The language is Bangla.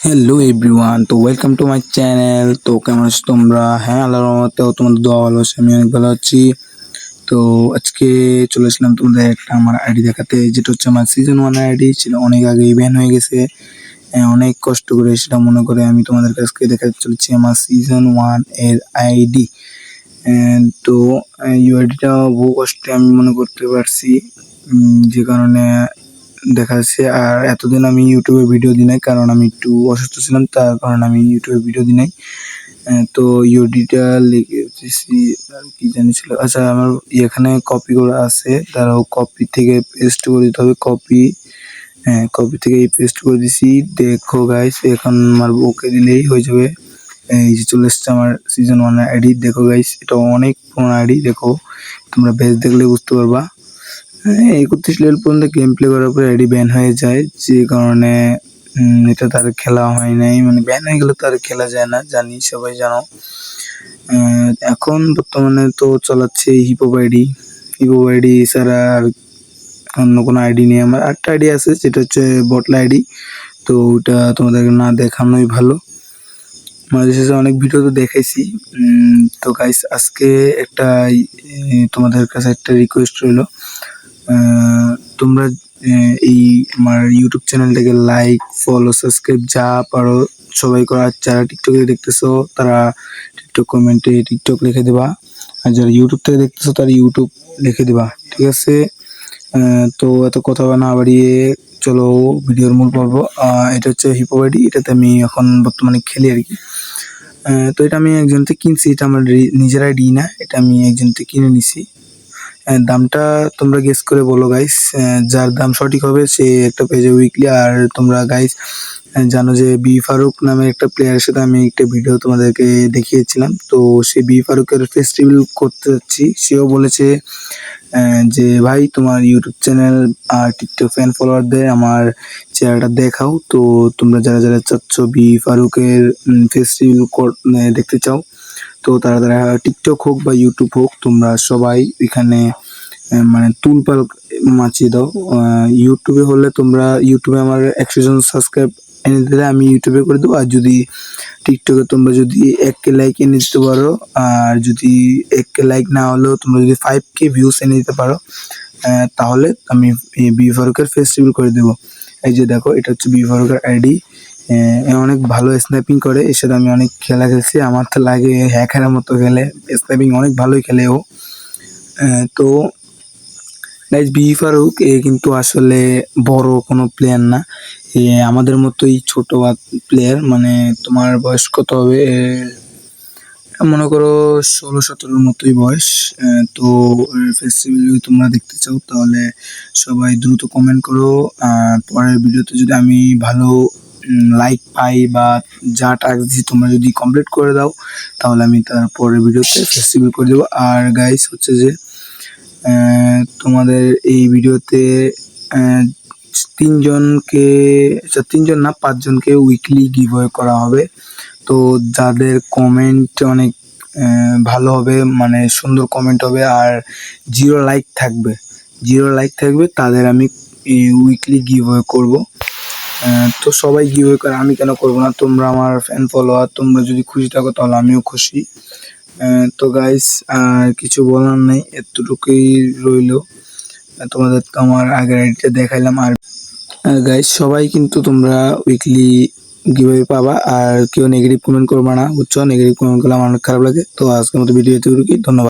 হ্যালো এভরিওয়ান তো ওয়েলকাম টু মাই চ্যানেল তো কেমন আছো তোমরা? হ্যাঁ আল্লাহর তোমাদের দোয়া ভালো আছে আমি অনেক ভালো আছি। তো আজকে চলে আসলাম তোমাদের একটা আমার আইডি দেখাতে যেটা হচ্ছে আমার সিজন ওয়ান আইডি ছিল অনেক আগে ব্যান হয়ে গেছে। হ্যাঁ, অনেক কষ্ট করে সেটা মনে করে আমি তোমাদের কাছকে দেখাতে চলেছি আমার সিজন ওয়ানের আইডি তো ইউআইডিটা বহু কষ্টে আমি মনে করতে পারছি যে কারণে দেখা যাচ্ছে আর এতদিন আমি ইউটিউবে ভিডিও দিই নাই, কারণ আমি একটু অসুস্থ ছিলাম, তার কারণে আমি ইউটিউবে ভিডিও দিই নাই। তো ইউডিটা লিখেছি আর কি জানি ছিল। আচ্ছা আমার এখানে কপি করা আছে তারাও কপি থেকে পেস্ট করে দিতে হবে কপি হ্যাঁ কপি থেকে এই পেস্ট করে দিছি। দেখো গাইস এখন আমার ওকে দিলেই হয়ে যাবে। এই যে চলে এসছে আমার সিজন ওয়ান আইডি দেখো গাইস এটা অনেক পুরোনো আইডি দেখো। তোমরা বেশ দেখলে বুঝতে পারবা। হ্যাঁ একত্রিশ লেভেল পর্যন্ত গেম প্লে করার পরে আইডি ব্যান হয়ে যায়। যে কারণে এটা তার খেলা হয় নাই। মানে ব্যান হয়ে গেলে তো আর খেলা যায় না, জানি, সবাই জানো। এখন বর্তমানে তো চালাচ্ছে হিপহপ আইডি হিপহপ আইডি ছাড়া আর অন্য কোনো আইডি নেই আমার। একটা আইডি আছে যেটা হচ্ছে বটলা আইডি তো ওটা তোমাদেরকে না দেখানোই ভালো। মাঝে শেষে অনেক ভিডিও তো দেখাইছি। তো গাইস আজকে একটা তোমাদের কাছে একটা রিকোয়েস্ট রইল। তোমরা এই আমার ইউটিউব চ্যানেলটাকে লাইক ফলো সাবস্ক্রাইব যা পারো সবাই করা। যারা টিকটকে দেখতেছো, তারা টিকটক কমেন্টে টিকটক লিখে দেবা। আর যারা ইউটিউব থেকে দেখতেছো, তারা ইউটিউব লিখে দেবা, ঠিক আছে? তো এত কথা না বাড়িয়ে চলো ভিডিওর মূল পর্ব। এটা হচ্ছে হিপো এটাতে আমি এখন বর্তমানে খেলি আর কি। তো এটা আমি একজনতে কিনছি, এটা আমার নিজের আইডি না, এটা আমি একজন থেকে কিনে নিছি। দামটা তোমরা গেস করে বলো গাইস যার দাম সঠিক হবে সে একটা পেজে উইকলি আর তোমরা গাইস জানো যে বি ফারুক নামে একটা প্লেয়ারের সাথে আমি একটা ভিডিও তোমাদেরকে দেখিয়েছিলাম। তো সে বি ফারুকের ফেস্টিভ্যাল করতে যাচ্ছি। সেও বলেছে যে, ভাই, তোমার ইউটিউব চ্যানেল আর টিকটক ফ্যান ফলোয়ারদের আমার চেহারাটা দেখাও। তো তোমরা যারা যারা চাচ্ছ বি ফারুকের ফেস্টিভ্যাল দেখতে চাও তো তারা তারা টিকটক হোক বা ইউটিউব হোক, তোমরা সবাই এখানে মানে তুলপাল মাচিয়ে দাও। ইউটিউবে হলে তোমরা ইউটিউবে আমার একশো জন সাবস্ক্রাইব এনে দিলে আমি ইউটিউবে করে দেবো। আর যদি টিকটকে তোমরা যদি এক কে লাইক এনে দিতে পারো, আর যদি এক কে লাইক না হলেও তোমরা যদি ফাইভ কে ভিউস এনে দিতে পারো তাহলে আমি বি ফারুকের ফেস্টিভ্যাল করে দেবো। এই যে দেখো, এটা হচ্ছে বি ফারুকের আইডি অনেক ভালো স্ন্যাপিং করে, এর সাথে আমি অনেক খেলা খেলছি। আমার তো লাগে হ্যাকারের মতো খেলে স্ন্যাপিং অনেক ভালোই খেলে ও। তো গাইজ বি ফারুক এ কিন্তু আসলে বড় কোনো প্লেয়ার না। এ, আমাদের মতোই ছোট প্লেয়ার মানে তোমার বয়স কত হবে? মনে করো ষোলো সতেরোর মতোই বয়স। তো ফেস্টিভ্যাল যদি তোমরা দেখতে চাও, তাহলে সবাই দ্রুত কমেন্ট করো। পরের ভিডিওতে যদি আমি ভালো লাইক পাই বা যা টাস্ক দিই তোমরা যদি কমপ্লিট করে দাও, তাহলে আমি তার পরের ভিডিওতে ফেস্টিভ্যাল করে দেবো। আর গাইস হচ্ছে যে তোমাদের এই ভিডিওতে তিনজনকে আচ্ছা তিনজন না, পাঁচজনকে উইকলি গিভ করা হবে। তো যাদের কমেন্ট অনেক ভালো হবে মানে সুন্দর কমেন্ট হবে, আর জিরো লাইক থাকবে জিরো লাইক থাকবে, তাদের আমি উইকলি গিভ করব। তো সবাই গিভ করে আমি কেন করব না? তোমরা আমার ফ্যান ফলোয়ার তোমরা যদি খুশি থাকো তাহলে আমিও খুশি। তো গাইস আর কিছু বলার নেই এতটুকুই রইল। আহ, তোমাদের তো আমার আগের আইডিটা দেখাইলাম। আর গাইস সবাই কিন্তু তোমরা উইকলি গিভওয়ে পাবা। আর কেউ নেগেটিভ কমেন্ট করবা না বুঝছ? নেগেটিভ কমেন্ট করলে আমার অনেক খারাপ লাগে। তো আজকের মতো ভিডিও এতটুকুই। ধন্যবাদ।